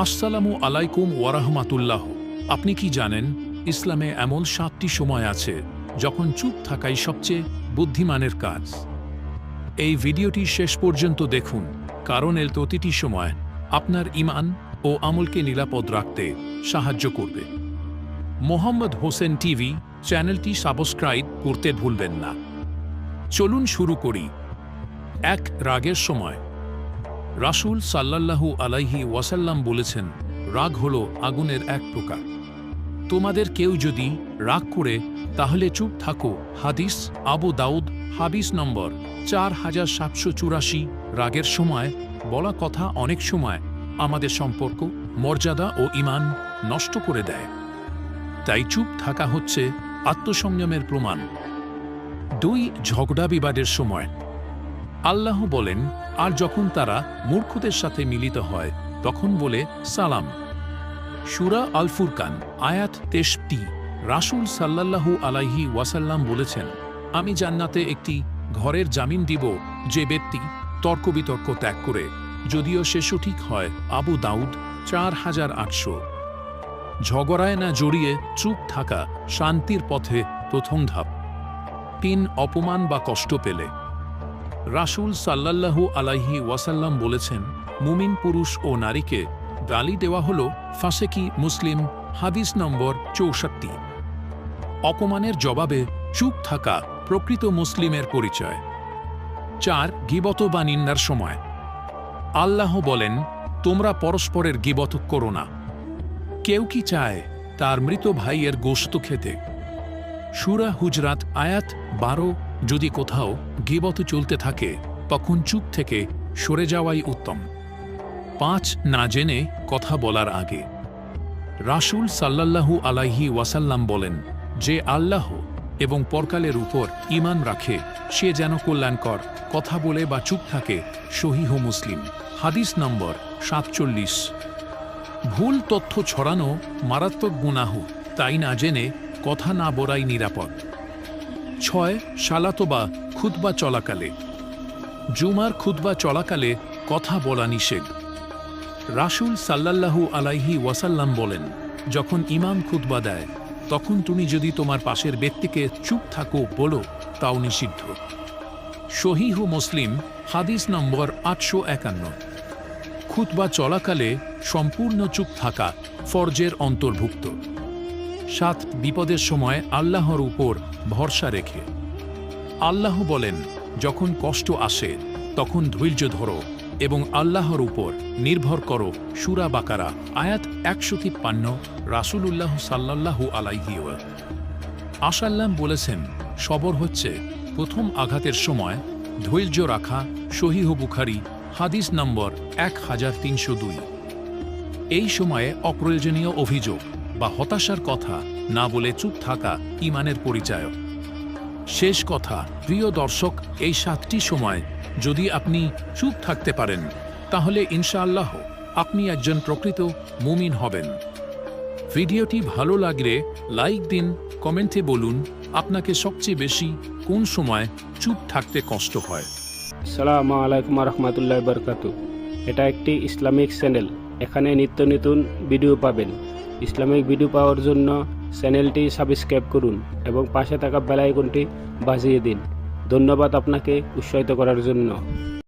আসসালামু আলাইকুম ওয়ারাহমাতুল্লাহ আপনি কি জানেন, ইসলামে এমন সাতটি সময় আছে যখন চুপ থাকাই সবচেয়ে বুদ্ধিমানের কাজ। এই ভিডিওটি শেষ পর্যন্ত দেখুন, কারণ এর প্রতিটি সময় আপনার ইমান ও আমলকে নিরাপদ রাখতে সাহায্য করবে। মোহাম্মদ হোসেন টিভি চ্যানেলটি সাবস্ক্রাইব করতে ভুলবেন না। চলুন শুরু করি। এক রাগের সময়। রাসূল সাল্লাল্লাহু আলাইহি ওয়াসাল্লাম বলেছেন, রাগ হল আগুনের এক প্রকার। তোমাদের কেউ যদি রাগ করে, তাহলে চুপ থাকো। হাদিস, আবু দাউদ হাবিস নম্বর চার হাজার সাতশো চুরাশি। রাগের সময়, বলা কথা অনেক সময় আমাদের সম্পর্ক, মর্যাদা ও ইমান নষ্ট করে দেয়। তাই চুপ থাকা হচ্ছে আত্মসংযমের প্রমাণ। দুই ঝগড়া বিবাদের সময় আল্লাহ বলেন, আর যখন তারা মূর্খদের সাথে মিলিত হয়, তখন বলে, সালাম। সুরা আল ফুরকান আয়াত তেষট্টি, রাসূল সাল্লাল্লাহু আলাইহি ওয়াসাল্লাম বলেছেন, আমি জান্নাতে একটি ঘরের জামিন দিব যে ব্যক্তি তর্ক বিতর্ক ত্যাগ করে, যদিও সে সঠিক হয় আবু দাউদ চার হাজার আটশো। ঝগড়ায় না জড়িয়ে চুপ থাকা শান্তির পথে প্রথম ধাপ। তিন, অপমান বা কষ্ট পেলে। রাসূল সাল্লাল্লাহু আলাইহি ওয়াসাল্লাম বলেছেন, মুমিন পুরুষ ও নারীকে গালি দেওয়া হল ফাসেকি মুসলিম, হাদিস নম্বর চৌষট্টি। অপমানের জবাবে চুপ থাকা প্রকৃত মুসলিমের পরিচয়। চার, গিবত বা নিন্দার সময়। আল্লাহ বলেন, তোমরা পরস্পরের গিবত করো না। কেউ কি চায় তার মৃত ভাইয়ের গোশত খেতে? সুরা হুজরাত আয়াত বারো যদি কোথাও গিবত চলতে থাকে, তখন চুপ থেকে সরে যাওয়াই উত্তম। পাঁচ, না জেনে কথা বলার আগে। রাসূল সাল্লাল্লাহু আলাইহি ওয়াসাল্লাম বলেন যে আল্লাহ এবং পরকালের উপর ঈমান রাখে, সে যেন কল্যাণকর, কথা বলে বা চুপ থাকে, সহিহ মুসলিম। হাদিস নম্বর সাতচল্লিশ। ভুল তথ্য ছড়ানো মারাত্মক গুনাহ, তাই না জেনে কথা না বলাই নিরাপদ। ছয় সালাতোবা খুতবা চলাকালে। জুমার খুতবা চলাকালে কথা বলা নিষেধ। রাসূল সাল্লাল্লাহু আলাইহি ওয়াসাল্লাম বলেন, যখন ইমাম খুতবা দেয়, তখন তুমি যদি তোমার পাশের ব্যক্তিকে চুপ থাকো বলো, তাও নিষিদ্ধ। সহিহু মুসলিম, হাদিস নম্বর আটশো একান্ন। খুতবা চলাকালে সম্পূর্ণ চুপ থাকা ফর্জের অন্তর্ভুক্ত। সাত বিপদের সময় আল্লাহর উপর ভরসা রেখে। আল্লাহ বলেন, যখন কষ্ট আসে, তখন ধৈর্য ধরো এবং আল্লাহর উপর নির্ভর করো। সুরা বাকারা, আয়াত একশো তিপ্পান্ন, রাসুলুল্লাহ সাল্লাল্লাহু আলাইহিও আশাল্লাম বলেছেন, সবর হচ্ছে প্রথম আঘাতের সময়, ধৈর্য রাখা, সহিহ বুখারি, হাদিস নম্বর এক হাজার তিনশো দুই। এই সময়ে অপ্রয়োজনীয় অভিযোগ বা হতাশার কথা না বলে চুপ থাকা ইমানের পরিচয় শেষ কথা, প্রিয় দর্শক, এই সাতটি সময় যদি আপনি চুপ থাকতে পারেন, তাহলে ইনশাআল্লাহ আপনি একজন প্রকৃত মুমিন হবেন। ভিডিওটি ভালো লাগলে লাইক দিন, কমেন্টে বলুন আপনাকে সবচেয়ে বেশি কোন সময় চুপ থাকতে কষ্ট হয়। সালামু আলাইকুম রহমতুল্লাহ বরকাতু এটা একটি ইসলামিক চ্যানেল। এখানে নিত্য নতুন ভিডিও পাবেন। ইসলামিক ভিডিও পাওয়ার জন্য চ্যানেলটি সাবস্ক্রাইব করুন এবং পাশে থাকা বেলাইকনটি বাজিয়ে দিন। ধন্যবাদ আপনাকে উৎসাহিত করার জন্য।